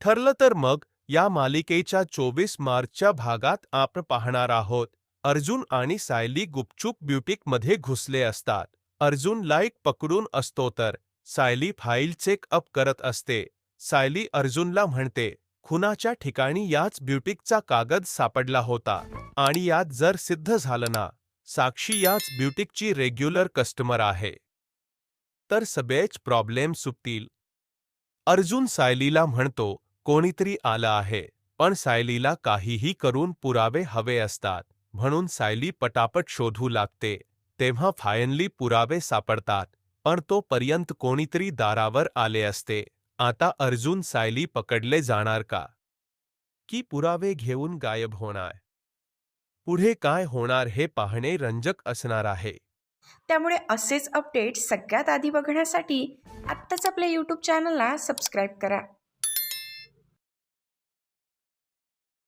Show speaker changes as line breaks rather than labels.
ठरलं तर मग या मालिकेच्या चोवीस मार्चच्या भागात आपण पाहणार आहोत. अर्जुन आणि सायली गुपचूप ब्युटिकमध्ये घुसले असतात. अर्जुन लाईक पकडून असतो तर सायली फाईल चेक अप करत असते. सायली अर्जुनला म्हणते खुनाच्या ठिकाणी याच ब्युटिकचा कागद सापडला होता आणि यात जर सिद्ध झालं ना साक्षी याच ब्युटिकची रेग्युलर कस्टमर आहे. तर सगळेच प्रॉब्लेम सुटतील. अर्जुन सायलीला म्हणतो कोणीतरी आलं आहे पण सायलीला काहीही करून पुरावे हवे असतात म्हणून सायली पटापट शोधू लागते तेव्हा फायनली पुरावे सापडतात पण तोपर्यंत कोणीतरी दारावर आले असते आता अर्जुन सायली पकडले जाणार का? की पुरावे घेऊन गायब होणार? पुढे काय होणार हे पाहणे रंजक असणार आहे.
त्यामुळे असेच अपडेट सगळ्यात आधी बघण्यासाठी आत्ताच आपल्या यूट्यूब चॅनलला सबस्क्राईब करा.